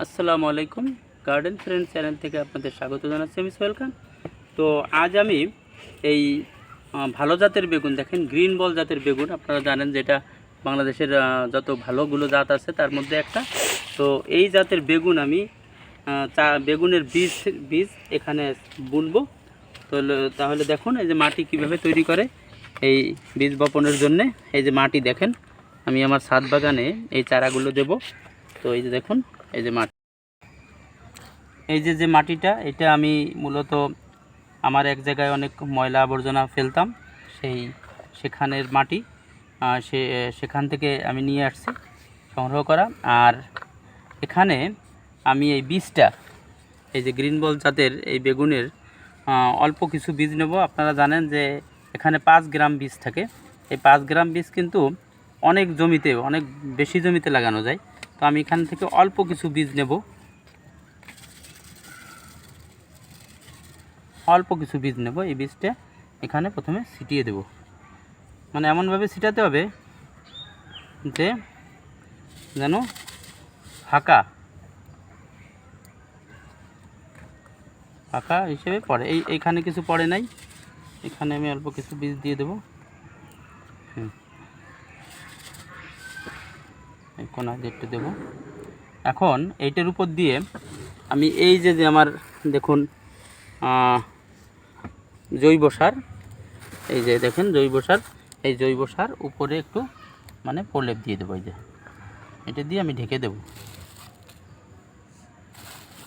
আসসালামু আলাইকুম। Garden friend channel থেকে আপনাদের স্বাগত জানাচ্ছি আমি খান। তো আজ আমি এই ভালো জাতের বেগুন দেখেন গ্রিন বল জাতের বেগুন। আপনারা জানেন যেটা বাংলাদেশের যত ভালোগুলো জাত আছে তার মধ্যে একটা। তো এই জাতের বেগুন আমি চা, বেগুনের বীজ বীজ এখানে বুনবো। তো তাহলে দেখুন এই যে মাটি কীভাবে তৈরি করে এই বীজ বপনের জন্যে। এই যে মাটি দেখেন, আমি আমার ছাদ বাগানে এই চারাগুলো দেব। তো এই যে দেখুন এই যে মাটি। এই যে যে মাটিটা, এটা আমি মূলত আমার এক জায়গায় অনেক ময়লা আবর্জনা ফেলতাম। সেই সেখানের মাটি সে সেখান থেকে আমি নিয়ে আসছি সংগ্রহ করা। আর এখানে আমি এই বীজটা, এই যে গ্রিন বল জাতের এই বেগুনের অল্প কিছু বীজ নেব। আপনারা জানেন যে এখানে পাঁচ গ্রাম বীজ থাকে। এই পাঁচ গ্রাম বীজ কিন্তু অনেক জমিতে, অনেক বেশি জমিতে লাগানো যায়। তো আমি এখান থেকে অল্প কিছু বীজ নেব। অল্প কিছু বীজ নেব এই বীজটা এখানে প্রথমে ছিটিয়ে দেব। মানে এমনভাবে ছিটাতে হবে যে যেন ফাঁকা ফাঁকা হিসেবে পড়ে। এই, এইখানে কিছু পড়ে নাই। এখানে আমি অল্প কিছু বীজ দিয়ে দেবো। হুম। কোনা একটু দেবো। এখন এইটার উপর দিয়ে আমি এই যে যে আমার দেখুন জৈব সার, এই যে দেখেন জৈব সার, এই জৈব সার উপরে একটু মানে প্রলেপ দিয়ে দেবো, এই যে। এটা দিয়ে আমি ঢেকে দেবো।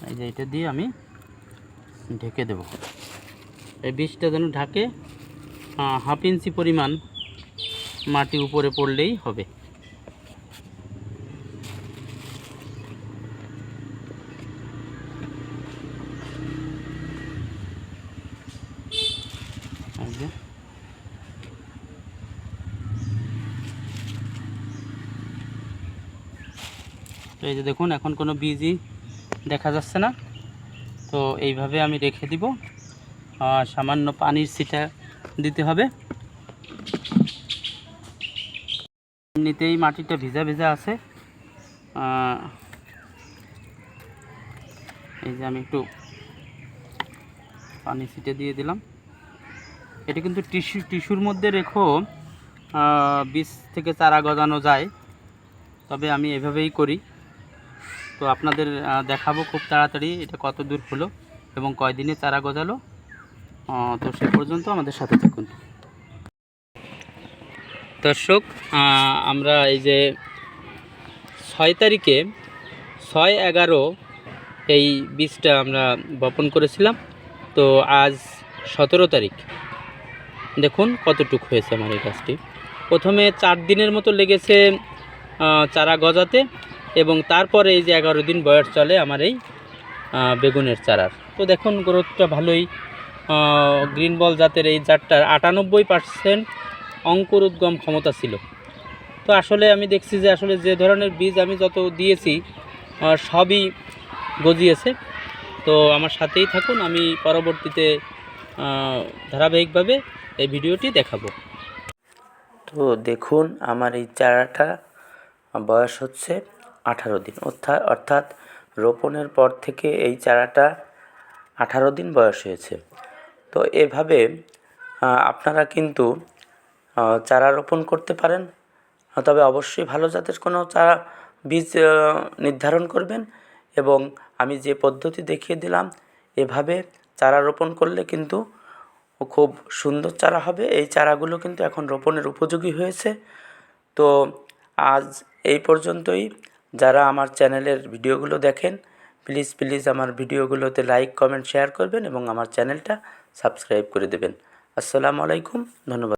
এই যে এটা দিয়ে আমি ঢেকে দেব। এই বীজটা যেন ঢাকে হাফ ইঞ্চি পরিমাণ মাটি উপরে পড়লেই হবে। তো এই যে দেখুন, এখন কোনো বীজই দেখা যাচ্ছে না। তো এইভাবে আমি রেখে দিব। সামান্য পানির ছিটা দিতে হবে। এমনিতেই মাটিটা ভিজা ভিজা আছে। এই যে আমি একটু পানি ছিটে দিয়ে দিলাম। এটা কিন্তু টিস্যু, টিস্যুর মধ্যে রেখো বীজ থেকে চারা গজানো যায়। তবে আমি এভাবেই করি। তো আপনাদের দেখাবো খুব তাড়াতাড়ি এটা কত দূর হলো এবং কয়দিনে চারা গজালো। তো সে পর্যন্ত আমাদের সাথে থাকুন। দর্শক আমরা এই যে ছয় তারিখে ছয় এগারো এই বীজটা আমরা বপন করেছিলাম। তো আজ সতেরো তারিখ। দেখুন কতটুক হয়েছে আমার এই গাছটি। প্রথমে চার দিনের মতো লেগেছে চারা গজাতে। এবং তারপরে এই যে এগারো দিন বয়স চলে আমার এই বেগুনের চারার। তো দেখুন, গ্রোথটা ভালোই গ্রিন বল জাতের এই জাতটার আটানব্বই পার্সেন্ট অঙ্কুর উদ্গম ক্ষমতা ছিল। তো আসলে আমি দেখছি যে আসলে যে ধরনের বীজ আমি যত দিয়েছি সবই গজিয়েছে। তো আমার সাথেই থাকুন, আমি পরবর্তীতে ধারাবাহিকভাবে এই ভিডিওটি দেখাবো। তো দেখুন, আমার এই চারাটা বয়স হচ্ছে আঠারো দিন। অর্থাৎ অর্থাৎ রোপণের পর থেকে এই চারাটা আঠারো দিন বয়স হয়েছে। তো এভাবে আপনারা কিন্তু চারা রোপণ করতে পারেন। তবে অবশ্যই ভালো জাতের কোনো চারা বীজ নির্ধারণ করবেন এবং আমি যে পদ্ধতি দেখিয়ে দিলাম, এভাবে চারা রোপণ করলে কিন্তু খুব সুন্দর চারা হবে। এই চারাগুলো কিন্তু এখন রোপণের উপযোগী হয়েছে। তো আজ এই পর্যন্তই। যারা আমার চ্যানেলের ভিডিওগুলো দেখেন প্লিজ প্লিজ আমার ভিডিওগুলোতে লাইক কমেন্ট শেয়ার করবেন এবং আমার চ্যানেলটা সাবস্ক্রাইব করে দেবেন। আসসালামু আলাইকুম, ধন্যবাদ।